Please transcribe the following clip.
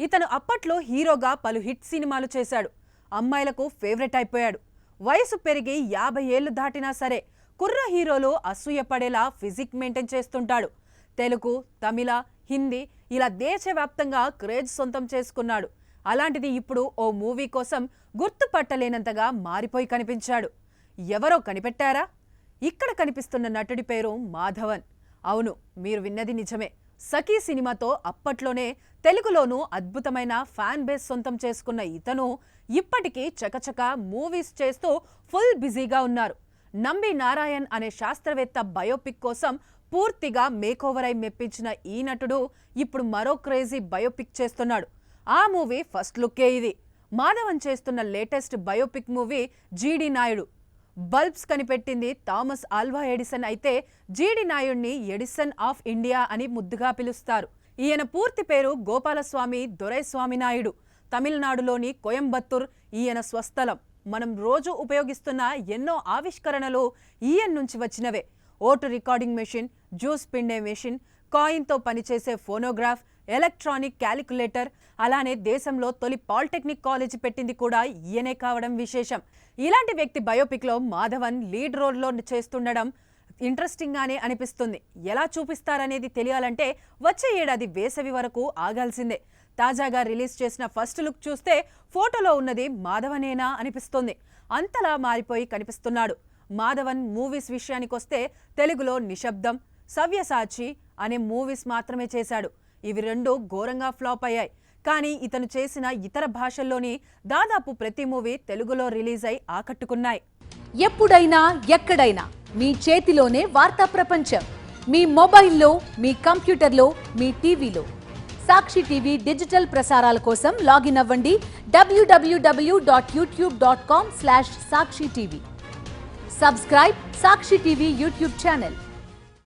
ఇతను అప్పట్లో హీరోగా పలు హిట్ సినిమాలు చేశాడు. అమ్మాయిలకు ఫేవరెట్ అయిపోయాడు. వయసు పెరిగి యాభై ఏళ్ళు దాటినా సరే కుర్ర హీరోలు అసూయపడేలా ఫిజిక్ మెయింటైన్ చేస్తుంటాడు. తెలుగు తమిళ హిందీ ఇలా దేశవ్యాప్తంగా క్రేజ్ సొంతం చేసుకున్నాడు. అలాంటిది ఇప్పుడు ఓ మూవీ కోసం గుర్తుపట్టలేనంతగా మారిపోయి కనిపించాడు. ఎవరో కనిపెట్టారా? ఇక్కడ కనిపిస్తున్న నటుడి పేరు మాధవన్. అవును మీరు విన్నది నిజమే. సఖీ సినిమాతో అప్పట్లోనే తెలుగులోనూ అద్భుతమైన ఫ్యాన్ బేస్ సొంతం చేసుకున్న ఇతను ఇప్పటికీ చకచక మూవీస్ చేస్తూ ఫుల్ బిజీగా ఉన్నారు. నంబి నారాయణ్ అనే శాస్త్రవేత్త బయోపిక్ కోసం పూర్తిగా మేకోవర్ అయి మెప్పించిన ఈ నటుడు ఇప్పుడు మరో క్రేజీ బయోపిక్ చేస్తున్నాడు. ఆ మూవీ ఫస్ట్ లుక్కే ఇది. మాధవన్ చేస్తున్న latest biopic movie GD Naidu. Bulbs కనిపెట్టింది థామస్ ఆల్వా ఎడిసన్ అయితే జీడి నాయుడిని ఎడిసన్ ఆఫ్ ఇండియా అని ముద్దుగా పిలుస్తారు. ఈయన పూర్తి పేరు గోపాలస్వామి దొరైస్వామి నాయుడు. తమిళనాడులోని కోయంబత్తూర్ ఈయన స్వస్థలం. మనం రోజు ఉపయోగిస్తున్న ఎన్నో ఆవిష్కరణలు ఈయన నుంచి వచ్చినవే. ఓటు రికార్డింగ్ మెషిన్ జ్యూస్ పిండే మెషిన్ కాయిన్తో పనిచేసే ఫోనోగ్రాఫ్ ఎలక్ట్రానిక్ క్యాలిక్యులేటర్ అలానే దేశంలో తొలి పాలిటెక్నిక్ కాలేజీ పెట్టింది కూడా ఈయనే కావడం విశేషం. ఇలాంటి వ్యక్తి బయోపిక్లో మాధవన్ లీడ్ రోల్లో చేస్తుండడం ఇంట్రెస్టింగ్గానే అనిపిస్తుంది. ఎలా చూపిస్తారనేది తెలియాలంటే వచ్చే ఏడాది వేసవి వరకు ఆగాల్సిందే. తాజాగా రిలీజ్ చేసిన ఫస్ట్ లుక్ చూస్తే ఫోటోలో ఉన్నది మాధవనేనా అనిపిస్తుంది. అంతలా మారిపోయి కనిపిస్తున్నాడు. మాధవన్ మూవీస్ విషయానికొస్తే తెలుగులో నిశ్శబ్దం సవ్యసాచి అనే మూవీస్ మాత్రమే చేశాడు. ఇవి రెండు ఘోరంగా ఫ్లాప్ అయ్యాయి. కానీ ఇతను చేసిన ఇతర భాషల్లోని దాదాపు ప్రతి మూవీ తెలుగులో రిలీజ్ అయి ఆకట్టుకున్నాయి. ఎప్పుడైనా ఎక్కడైనా మీ చేతిలోనే వార్తా ప్రపంచం. మీ మొబైల్లో మీ కంప్యూటర్లో మీ టీవీలో. సాక్షి టీవీ డిజిటల్ ప్రసారాల కోసం లాగిన్ అవ్వండి. WWW dot YouTube dot com slash Sakshi TV. Subscribe Sakshi TV YouTube channel.